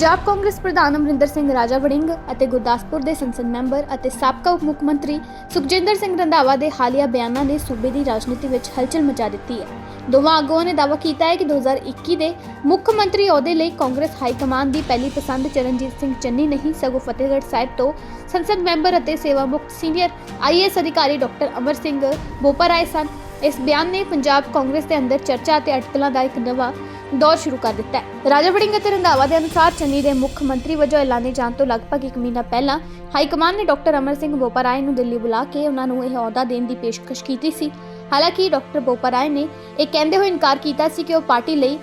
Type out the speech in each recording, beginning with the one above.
ਪੰਜਾਬ ਕਾਂਗਰਸ ਪ੍ਰਧਾਨ ਅਮਰਿੰਦਰ ਸਿੰਘ ਰਾਜਾ ਵੜਿੰਗ ਅਤੇ ਗੁਰਦਾਸਪੁਰ ਦੇ ਸੰਸਦ ਮੈਂਬਰ ਅਤੇ ਸਾਬਕਾ ਉਪ ਮੁੱਖ ਮੰਤਰੀ ਸੁਖਜਿੰਦਰ ਸਿੰਘ ਰੰਧਾਵਾ ਦੇ ਹਾਲੀਆ ਬਿਆਨਾਂ ਨੇ ਸੂਬੇ ਦੀ ਰਾਜਨੀਤੀ ਵਿੱਚ ਹਲਚਲ ਮਚਾ ਦਿੱਤੀ ਹੈ। ਦੋਵਾਂ ਆਗੂਆਂ ਨੇ ਦਾਅਵਾ ਕੀਤਾ ਹੈ ਕਿ 2021 ਦੇ ਮੁੱਖ ਮੰਤਰੀ ਅਹੁਦੇ ਲਈ ਕਾਂਗਰਸ ਹਾਈ ਕਮਾਨ ਦੀ ਪਹਿਲੀ ਪਸੰਦ ਚਰਨਜੀਤ ਸਿੰਘ ਚੰਨੀ ਨਹੀਂ, ਸਗੋਂ ਫਤਿਹਗੜ੍ਹ ਸਾਹਿਬ ਤੋਂ ਸੰਸਦ ਮੈਂਬਰ ਅਤੇ ਸੇਵਾ ਮੁਕਤ ਸੀਨੀਅਰ ਆਈਏਐਸ ਅਧਿਕਾਰੀ ਡਾਕਟਰ ਅਮਰ ਸਿੰਘ ਬੋਪਾ ਰਾਏ ਸਨ। ਇਸ ਬਿਆਨ ਨੇ ਪੰਜਾਬ ਕਾਂਗਰਸ ਦੇ ਅੰਦਰ ਚਰਚਾ ਅਤੇ ਅਟਕਲਾਂ ਦਾ ਇੱਕ ਨਵਾਂ ਦੌਰ ਸ਼ੁਰੂ ਕਰ ਦਿੱਤਾ ਹੈ। ਰਾਜਾ ਵੜਿੰਗ ਅਤੇ ਰੰਧਾਵਾ ਦੇ ਅਨੁਸਾਰ ਚੰਨੀ ਦੇ ਮੁੱਖ ਮੰਤਰੀ ਵਜੋਂ ਐਲਾਨੇ ਜਾਣ ਤੋਂ ਲਗਭਗ 1 ਮਹੀਨਾ ਪਹਿਲਾਂ ਹਾਈ ਕਮਾਂਡ ਨੇ ਡਾਕਟਰ ਅਮਰ ਸਿੰਘ ਬੋਪਾ ਰਾਏ ਨੂੰ ਦਿੱਲੀ ਬੁਲਾ ਕੇ ਉਹਨਾਂ ਨੂੰ ਇਹ ਅਹੁਦਾ ਦੇਣ ਦੀ ਪੇਸ਼ਕਸ਼ ਕੀਤੀ ਸੀ। ਹਾਲਾਂਕਿ ਡਾਕਟਰ ਬੋਪਾ ਰਾਏ ਨੇ ਇਹ ਕਹਿੰਦੇ ਹੋਏ ਇਨਕਾਰ ਕੀਤਾ ਸੀ ਕਿ ਉਹ ਪਾਰਟੀ ਲਈ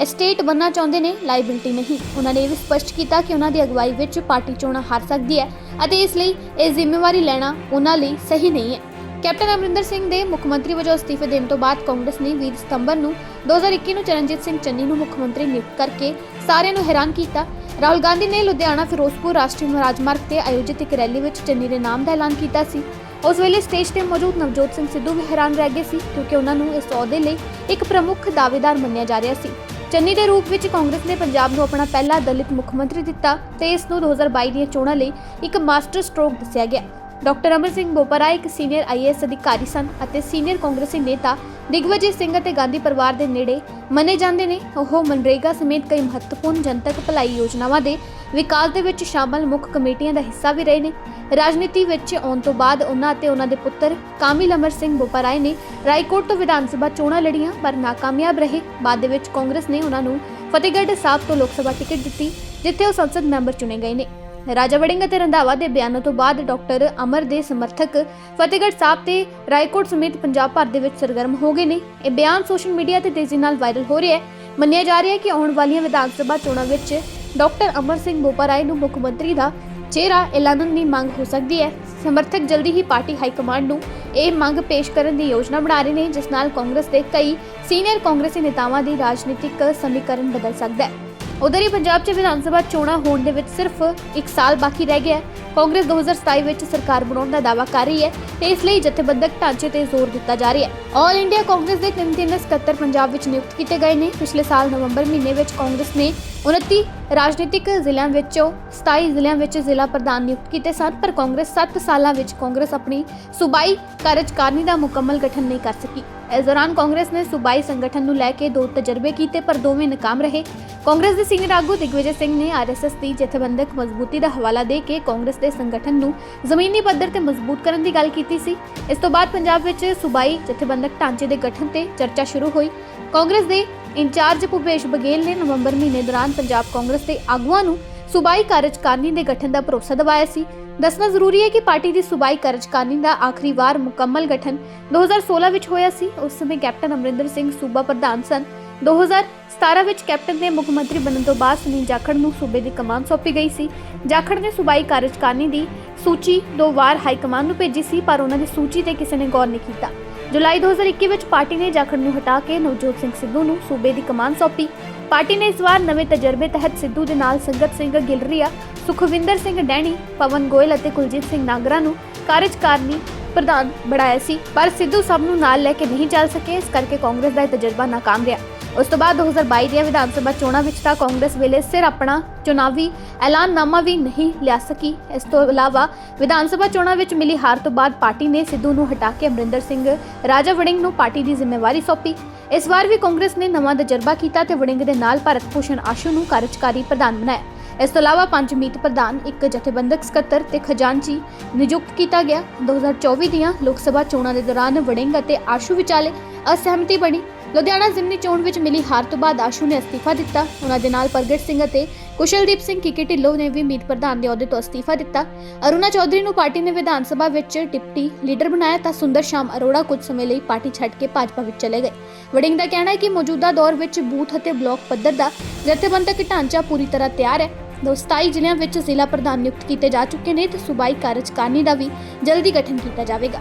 ਐਸਟੇਟ ਬਣਨਾ ਚਾਹੁੰਦੇ ਨੇ, ਲਾਇਬਿਲਟੀ ਨਹੀਂ। ਉਹਨਾਂ ਨੇ ਇਹ ਵੀ ਸਪਸ਼ਟ ਕੀਤਾ ਕਿ ਉਹਨਾਂ ਦੀ ਅਗਵਾਈ ਵਿੱਚ ਪਾਰਟੀ ਚੋਣਾਂ ਹਾਰ ਸਕਦੀ ਹੈ ਅਤੇ ਇਸ ਲਈ ਇਹ ਜ਼ਿੰਮੇਵਾਰੀ ਲੈਣਾ ਉਹਨਾਂ ਲਈ ਸਹੀ ਨਹੀਂ ਹੈ। ਕੈਪਟਨ ਅਮਰਿੰਦਰ ਸਿੰਘ ਦੇ ਮੁੱਖ ਮੰਤਰੀ ਵਜੋਂ ਅਸਤੀਫੇ ਦੇਣ ਤੋਂ ਬਾਅਦ ਕਾਂਗਰਸ ਨੇ 20 ਸਤੰਬਰ ਨੂੰ 2021 ਨੂੰ ਚਰਨਜੀਤ ਸਿੰਘ ਚੰਨੀ ਨੂੰ ਮੁੱਖ ਮੰਤਰੀ ਨਿਯੁਕਤ ਕਰਕੇ ਸਾਰਿਆਂ ਨੂੰ ਹੈਰਾਨ ਕੀਤਾ। ਰਾਹੁਲ ਗਾਂਧੀ ਨੇ ਲੁਧਿਆਣਾ, ਫਿਰੋਜ਼ਪੁਰ ਰਾਸ਼ਟਰੀ ਰਾਜਮਾਰਗ ਤੇ ਆਯੋਜਿਤ ਇੱਕ ਰੈਲੀ ਵਿੱਚ ਚੰਨੀ ਦੇ ਨਾਮ ਦਾ ਐਲਾਨ ਕੀਤਾ ਸੀ। ਉਸ ਵੇਲੇ ਸਟੇਜ ਤੇ ਮੌਜੂਦ ਨਵਜੋਤ ਸਿੰਘ ਸਿੱਧੂ ਵੀ ਹੈਰਾਨ ਰਹਿ ਗਏ ਸੀ ਕਿਉਂਕਿ ਉਹਨਾਂ ਨੂੰ ਇਸ ਅਹੁਦੇ ਲਈ ਇੱਕ ਪ੍ਰਮੁੱਖ ਦਾਅਵੇਦਾਰ ਮੰਨਿਆ ਜਾ ਰਿਹਾ ਸੀ। ਚੰਨੀ ਦੇ ਰੂਪ ਵਿੱਚ ਕਾਂਗਰਸ ਨੇ ਪੰਜਾਬ ਨੂੰ ਆਪਣਾ ਪਹਿਲਾ ਦਲਿਤ ਮੁੱਖ ਮੰਤਰੀ ਦਿੱਤਾ ਤੇ ਇਸ ਨੂੰ 2022 ਦੀਆਂ ਚੋਣਾਂ ਲਈ ਇੱਕ ਮਾਸਟਰ ਸਟ੍ਰੋਕ ਦੱਸਿਆ ਗਿਆ। ਡਾਕਟਰ ਅਮਰ ਸਿੰਘ ਬੋਪਰਾ ਇੱਕ ਸੀਨੀਅਰ ਆਈਏਐਸ ਅਧਿਕਾਰੀ ਸਨ ਅਤੇ ਸੀਨੀਅਰ ਕਾਂਗਰਸੀ ਨੇਤਾ ਦਿਗਵਜੇ ਸਿੰਘ ਅਤੇ ਗਾਂਧੀ ਪਰਿਵਾਰ ਦੇ ਨੇੜੇ ਮੰਨੇ ਜਾਂਦੇ ਨੇ। ਉਹ ਮਨਰੇਗਾ ਸਮੇਤ ਕਈ ਮਹੱਤਵਪੂਰਨ ਜਨਤਕ ਭਲਾਈ ਯੋਜਨਾਵਾਂ ਦੇ ਵਿਕਾਸ ਦੇ ਵਿੱਚ ਸ਼ਾਮਲ ਮੁੱਖ ਕਮੇਟੀਆਂ ਦਾ ਹਿੱਸਾ ਵੀ ਰਹੇ ਨੇ। ਰਾਜਨੀਤੀ ਵਿੱਚ ਆਉਣ ਤੋਂ ਬਾਅਦ ਉਹਨਾਂ ਅਤੇ ਉਹਨਾਂ ਦੇ ਪੁੱਤਰ ਕਾਮਿਲ ਅਮਰ ਸਿੰਘ ਬੋਪਰਾਏ ਨੇ ਰਾਏਕੋਟ ਤੋਂ ਵਿਧਾਨ ਸਭਾ ਚੋਣਾਂ ਲੜੀਆਂ, ਪਰ ਨਾਕਾਮਯਾਬ ਰਹੇ। ਬਾਅਦ ਦੇ ਵਿੱਚ ਕਾਂਗਰਸ ਨੇ ਉਹਨਾਂ ਨੂੰ ਫਤਿਹਗੜ੍ਹ ਸਾਹਿਬ ਤੋਂ ਲੋਕ ਸਭਾ ਟਿਕਟ ਦਿੱਤੀ, ਜਿੱਥੇ ਉਹ ਸੰਸਦ ਮੈਂਬਰ ਚੁਣੇ ਗਏ ਨੇ। ਰਾਜਾ ਵੜਿੰਗ ਅਤੇ ਰੰਧਾਵਾ ਦੇ ਬਿਆਨਾਂ ਤੋਂ ਬਾਅਦ ਡਾਕਟਰ ਅਮਰ ਦੇ ਸਮਰਥਕ ਫਤਿਹਗੜ੍ਹ ਸਾਹਿਬ ਤੇ ਰਾਏਕੋਟ ਸਮੇਤ ਪੰਜਾਬ ਭਰ ਦੇ ਵਿੱਚ ਸਰਗਰਮ ਹੋ ਗਏ ਨੇ। ਇਹ ਬਿਆਨ ਸੋਸ਼ਲ ਮੀਡੀਆ ਤੇ ਤੇਜ਼ੀ ਨਾਲ ਵਾਇਰਲ ਹੋ ਰਿਹਾ ਹੈ। ਮੰਨਿਆ ਜਾ ਰਿਹਾ ਹੈ ਕਿ ਆਉਣ ਵਾਲੀਆਂ ਵਿਧਾਨ ਸਭਾ ਚੋਣਾਂ ਵਿੱਚ ਡਾਕਟਰ ਅਮਰ ਸਿੰਘ ਬੋਪਾਰਾਏ ਨੂੰ ਮੁੱਖ ਮੰਤਰੀ ਦਾ ਚਿਹਰਾ ਐਲਾਨਣ ਦੀ ਮੰਗ ਹੋ ਸਕਦੀ ਹੈ। ਸਮਰਥਕ ਜਲਦੀ ਹੀ ਪਾਰਟੀ ਹਾਈ ਕਮਾਂਡ ਨੂੰ ਇਹ ਮੰਗ ਪੇਸ਼ ਕਰਨ ਦੀ ਯੋਜਨਾ ਬਣਾ ਰਹੇ ਨੇ, ਜਿਸ ਨਾਲ ਕਾਂਗਰਸ ਦੇ ਕਈ ਸੀਨੀਅਰ ਕਾਂਗਰਸੀ ਨੇਤਾਵਾਂ ਦੀ ਰਾਜਨੀਤਿਕ ਸਮੀਕਰਨ ਬਦਲ ਸਕਦਾ ਹੈ। ਉਧਰ ਹੀ ਪੰਜਾਬ 'ਚ ਵਿਧਾਨ ਸਭਾ ਚੋਣਾਂ ਹੋਣ ਦੇ ਵਿੱਚ ਸਿਰਫ 1 ਸਾਲ ਬਾਕੀ ਰਹਿ ਗਿਆ ਹੈ। ਕਾਂਗਰਸ 2027 ਵਿੱਚ ਸਰਕਾਰ ਬਣਾਉਣ ਦਾ ਦਾਅਵਾ ਕਰ ਰਹੀ ਹੈ। ਤੇ ਇਸ ਲਈ ਜਥੇਬੰਦਕ ਢਾਂਚੇ ਤੇ ਜ਼ੋਰ ਦਿੱਤਾ ਜਾ ਰਿਹਾ ਹੈ। ਆਲ ਇੰਡੀਆ ਕਾਂਗਰਸ ਦੇ ਤਿੰਨ ਤਿੰਨ ਸਕੱਤਰ ਪੰਜਾਬ ਵਿੱਚ ਨਿਯੁਕਤ ਕੀਤੇ ਗਏ ਨੇ। ਪਿਛਲੇ ਸਾਲ ਨਵੰਬਰ ਮਹੀਨੇ ਵਿੱਚ ਕਾਂਗਰਸ ਨੇ 29 ਰਾਜਨੀਤਿਕ ਜ਼ਿਲ੍ਹਿਆਂ ਵਿੱਚੋਂ 27 ਜ਼ਿਲ੍ਹਿਆਂ ਵਿੱਚ ਜ਼ਿਲ੍ਹਾ ਪ੍ਰਧਾਨ ਨਿਯੁਕਤ ਕੀਤੇ ਸਨ, ਪਰ ਕਾਂਗਰਸ 7 ਸਾਲਾਂ ਵਿੱਚ ਕਾਂਗਰਸ ਆਪਣੀ ਸੂਬਾਈ ਕਾਰਜਕਾਰਨੀ ਦਾ ਮੁਕੰਮਲ ਗਠਨ ਨਹੀਂ ਕਰ ਸਕੀ। ਇਸ ਦੌਰਾਨ ਕਾਂਗਰਸ ਨੇ ਸੂਬਾਈ ਸੰਗਠਨ ਨੂੰ ਲੈ ਕੇ ਦੋ ਤਜਰਬੇ ਕੀਤੇ, ਪਰ ਦੋਵੇਂ ਨਾਕਾਮ ਰਹੇ। ਕਾਂਗਰਸ ਦੇ ਸੀਨੀਅਰ ਆਗੂ ਦਿਗਵਿਜੇ ਸਿੰਘ ਨੇ ਆਰਐਸਐਸ ਦੀ ਜਥੇਬੰਦਕ ਮਜ਼ਬੂਤੀ ਦਾ ਹਵਾਲਾ ਦੇ ਕੇ ਕਾਂਗਰਸ ਦੇ ਸੰਗਠਨ ਨੂੰ ਜ਼ਮੀਨੀ ਪੱਧਰ ਤੇ ਮਜ਼ਬੂਤ ਕਰਨ ਦੀ ਗੱਲ ਕੀਤੀ। ਸੀ। ਇਸ ਤੋਂ ਬਾਅਦ ਪੰਜਾਬ ਵਿੱਚ ਸੂਬਾਈ ਜਥੇਬੰਦਕ ਢਾਂਚੇ ਦੇ ਗਠਨ ਤੇ ਚਰਚਾ ਸ਼ੁਰੂ ਹੋਈ। ਕਾਂਗਰਸ ਦੇ ਇੰਚਾਰਜ ਭੁਪੇਸ਼ ਬਘੇਲ ਨੇ ਨਵੰਬਰ ਮਹੀਨੇ ਦੌਰਾਨ ਪੰਜਾਬ ਕਾਂਗਰਸ ਦੇ ਆਗੂਆਂ ਨੂੰ ਸੂਬਾਈ ਕਾਰਜਕਾਰਨੀ ਦੇ ਗਠਨ ਦਾ ਭਰੋਸਾ ਦਿਵਾਇਆ ਸੀ। ਦੱਸਣਾ ਜ਼ਰੂਰੀ ਹੈ ਕਿ ਪਾਰਟੀ ਦੀ ਸੂਬਾਈ ਕਾਰਜਕਾਰਨੀ ਦਾ ਆਖਰੀ ਵਾਰ ਮੁਕੰਮਲ ਗਠਨ 2016 ਵਿੱਚ ਹੋਇਆ ਸੀ। ਉਸ ਸਮੇਂ ਕੈਪਟਨ ਅਮਰਿੰਦਰ ਸਿੰਘ ਸੂਬਾ ਪ੍ਰਧਾਨ ਸਨ। 2017 ਵਿੱਚ ਕੈਪਟਨ ਦੇ ਮੁੱਖ ਮੰਤਰੀ ਬਣਨ ਤੋਂ ਬਾਅਦ ਸੁਨੀਲ ਜਾਖੜ ਨੂੰ ਸੂਬੇ ਦੀ ਕਮਾਨ ਸੌਂਪੀ ਗਈ ਸੀ। ਜਾਖੜ ਨੇ ਸੂਬਾਈ ਕਾਰਜਕਾਰਨੀ ਦੀ ਸੂਚੀ ਦੋ ਵਾਰ ਹਾਈ ਕਮਾਨ ਨੂੰ ਭੇਜੀ ਸੀ, ਪਰ ਉਹਨਾਂ ਦੀ ਸੂਚੀ ਤੇ ਕਿਸੇ ਨੇ ਗੌਰ ਨਹੀਂ ਕੀਤਾ। ਜੁਲਾਈ 2021 ਵਿੱਚ ਪਾਰਟੀ ਨੇ ਜਾਖੜ ਨੂੰ ਹਟਾ ਕੇ ਨਵਜੋਤ ਸਿੰਘ ਸਿੱਧੂ ਨੂੰ ਸੂਬੇ ਦੀ ਕਮਾਨ ਸੌਂਪੀ। ਪਾਰਟੀ ਨੇ ਇਸ ਵਾਰ ਨਵੇਂ ਤਜਰਬੇ ਤਹਿਤ ਸਿੱਧੂ ਦੇ ਨਾਲ ਸੰਗਤ ਸਿੰਘ ਗਿਲਰੀਆ, ਸੁਖਵਿੰਦਰ ਸਿੰਘ ਡੈਣੀ, ਪਵਨ ਗੋਇਲ ਅਤੇ ਕੁਲਜੀਤ ਸਿੰਘ ਨਾਗਰਾ ਨੂੰ ਕਾਰਜਕਾਰਨੀ ਪ੍ਰਧਾਨ ਬਣਾਇਆ ਸੀ। ਪਰ ਸਿੱਧੂ ਸਭ ਨੂੰ ਨਾਲ ਲੈ ਕੇ ਨਹੀਂ ਚੱਲ ਸਕੇ, ਇਸ ਕਰਕੇ ਕਾਂਗਰਸ ਦਾ ਇਹ ਤਜਰਬਾ ਨਾਕਾਮ ਰਿਹਾ। ਉਸ ਤੋਂ ਬਾਅਦ 2022 ਦੀਆਂ ਵਿਧਾਨ ਸਭਾ ਚੋਣਾਂ ਵਿੱਚ ਤਾਂ ਕਾਂਗਰਸ ਵੇਲੇ ਸਿਰ ਆਪਣਾ ਚੁਣਾਵੀ ਐਲਾਨਨਾਮਾ ਵੀ ਨਹੀਂ ਲਿਆ ਸਕੀ। ਇਸ ਤੋਂ ਇਲਾਵਾ ਵਿਧਾਨ ਸਭਾ ਚੋਣਾਂ ਵਿੱਚ ਮਿਲੀ ਹਾਰ ਤੋਂ ਬਾਅਦ ਪਾਰਟੀ ਨੇ ਸਿੱਧੂ ਨੂੰ ਹਟਾ ਕੇ ਅਮਰਿੰਦਰ ਸਿੰਘ ਰਾਜਾ ਵੜਿੰਗ ਨੂੰ ਪਾਰਟੀ ਦੀ ਜ਼ਿੰਮੇਵਾਰੀ ਸੌਂਪੀ। ਇਸ ਵਾਰ ਵੀ ਕਾਂਗਰਸ ਨੇ ਨਵਾਂ ਤਜਰਬਾ ਕੀਤਾ ਤੇ ਵੜਿੰਗ ਦੇ ਨਾਲ ਭਾਰਤ ਭੂਸ਼ਣ ਆਸ਼ੂ ਨੂੰ ਕਾਰਜਕਾਰੀ ਪ੍ਰਧਾਨ ਬਣਾਇਆ। ਇਸ ਤੋਂ ਇਲਾਵਾ ਪੰਜ ਮੀਤ ਪ੍ਰਧਾਨ, ਇੱਕ ਜਥੇਬੰਦਕ ਸਕੱਤਰ ਤੇ ਖਜ਼ਾਨਚੀ ਨਿਯੁਕਤ ਕੀਤਾ ਗਿਆ। 2024 ਦੀਆਂ ਲੋਕ ਸਭਾ ਚੋਣਾਂ ਦੇ ਦੌਰਾਨ ਵੜਿੰਗ ਅਤੇ ਆਸ਼ੂ ਵਿਚਾਲੇ ਅਸਹਿਮਤੀ ਬਣੀ। ਲੁਧਿਆਣਾ ਜ਼ਿਮਨੀ ਚੋਣ ਵਿੱਚ ਮਿਲੀ ਹਾਰ ਤੋਂ ਬਾਅਦ ਆਸ਼ੂ ਨੇ ਅਸਤੀਫਾ ਦਿੱਤਾ। ਉਹਨਾਂ ਦੇ ਨਾਲ ਪ੍ਰਗਟ ਸਿੰਘ ਅਤੇ ਕੁਸ਼ਲਦੀਪ ਸਿੰਘ ਕਿਕੀ ਢਿੱਲੋਂ ਨੇ ਵੀ ਮੀਤ ਪ੍ਰਧਾਨ ਦੇ ਅਹੁਦੇ ਤੋਂ ਅਸਤੀਫਾ ਦਿੱਤਾ। ਅਰੁਣਾ ਚੌਧਰੀ ਨੂੰ ਪਾਰਟੀ ਨੇ ਵਿਧਾਨ ਸਭਾ ਵਿੱਚ ਡਿਪਟੀ ਲੀਡਰ ਬਣਾਇਆ ਤਾਂ ਸੁੰਦਰ ਸ਼ਾਮ ਅਰੋੜਾ ਕੁਝ ਸਮੇਂ ਲਈ ਪਾਰਟੀ ਛੱਡ ਕੇ ਭਾਜਪਾ ਵਿੱਚ ਚਲੇ ਗਏ। ਵੜਿੰਗ ਦਾ ਕਹਿਣਾ ਹੈ ਕਿ ਮੌਜੂਦਾ ਦੌਰ ਵਿੱਚ ਬੂਥ ਅਤੇ ਬਲਾਕ ਪੱਧਰ ਦਾ ਜਥੇਬੰਦਕ ਢਾਂਚਾ ਪੂਰੀ ਤਰ੍ਹਾਂ ਤਿਆਰ ਹੈ। ਦੋ 27 ਜ਼ਿਲ੍ਹਿਆਂ ਵਿੱਚ ਜ਼ਿਲ੍ਹਾ ਪ੍ਰਧਾਨ ਨਿਯੁਕਤ ਕੀਤੇ ਜਾ ਚੁੱਕੇ ਨੇ ਤੇ ਸੂਬਾਈ ਕਾਰਜਕਾਰਨੀ ਦਾ ਵੀ ਜਲਦੀ ਗਠਨ ਕੀਤਾ ਜਾਵੇਗਾ।